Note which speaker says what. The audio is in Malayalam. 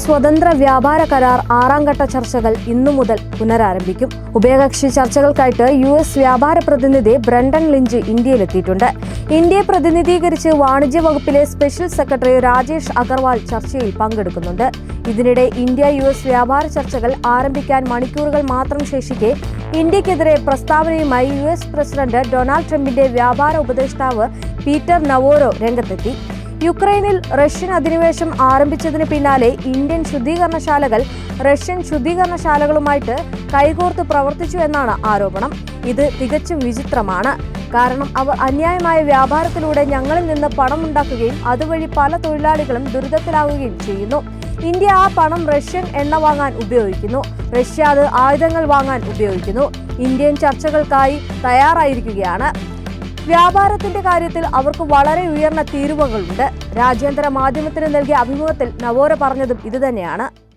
Speaker 1: സ്വതന്ത്ര വ്യാപാര കരാർ ആറാം ഘട്ട ചർച്ചകൾ ഇന്നു മുതൽ പുനരാരംഭിക്കും. ഉഭയകക്ഷി ചർച്ചകൾക്കായിട്ട് യു എസ് വ്യാപാര പ്രതിനിധി ബ്രണ്ടൻ ലിഞ്ച് ഇന്ത്യയിലെത്തിയിട്ടുണ്ട്. ഇന്ത്യയെ പ്രതിനിധീകരിച്ച് വാണിജ്യ വകുപ്പിലെ സ്പെഷ്യൽ സെക്രട്ടറി രാജേഷ് അഗർവാൾ ചർച്ചയിൽ പങ്കെടുക്കുന്നുണ്ട്. ഇതിനിടെ ഇന്ത്യ യു എസ് വ്യാപാര ചർച്ചകൾ ആരംഭിക്കാൻ മണിക്കൂറുകൾ മാത്രം ശേഷിക്കെ ഇന്ത്യക്കെതിരെ പ്രസ്താവനയുമായി യു എസ് പ്രസിഡന്റ് ഡൊണാൾഡ് ട്രംപിന്റെ വ്യാപാര ഉപദേഷ്ടാവ് പീറ്റർ നവോറോ രംഗത്തെത്തി. യുക്രൈനിൽ റഷ്യൻ അധിനിവേശം ആരംഭിച്ചതിന് പിന്നാലെ ഇന്ത്യൻ ശുദ്ധീകരണശാലകൾ റഷ്യൻ ശുദ്ധീകരണശാലകളുമായിട്ട് കൈകോർത്ത് പ്രവർത്തിച്ചു എന്നാണ് ആരോപണം. ഇത് തികച്ചും വിചിത്രമാണ്. കാരണം അവർ അന്യായമായ വ്യാപാരത്തിലൂടെ ഞങ്ങളിൽ നിന്ന് പണം പണമുണ്ടാക്കുകയും അതുവഴി പല തൊഴിലാളികളും ദുരിതത്തിലാവുകയും ചെയ്യുന്നു. ഇന്ത്യ ആ പണം റഷ്യൻ എണ്ണ വാങ്ങാൻ ഉപയോഗിക്കുന്നു. റഷ്യ അത് ആയുധങ്ങൾ വാങ്ങാൻ ഉപയോഗിക്കുന്നു. ഇന്ത്യൻ ചർച്ചകൾക്കായി തയ്യാറായിരിക്കുകയാണ്. വ്യാപാരത്തിന്റെ കാര്യത്തിൽ അവർക്ക് വളരെ ഉയർന്ന തീരുവകളുണ്ട്. രാജ്യാന്തര മാധ്യമത്തിന് നൽകിയ അഭിമുഖത്തിൽ നവോര പറഞ്ഞതും ഇതുതന്നെയാണ്.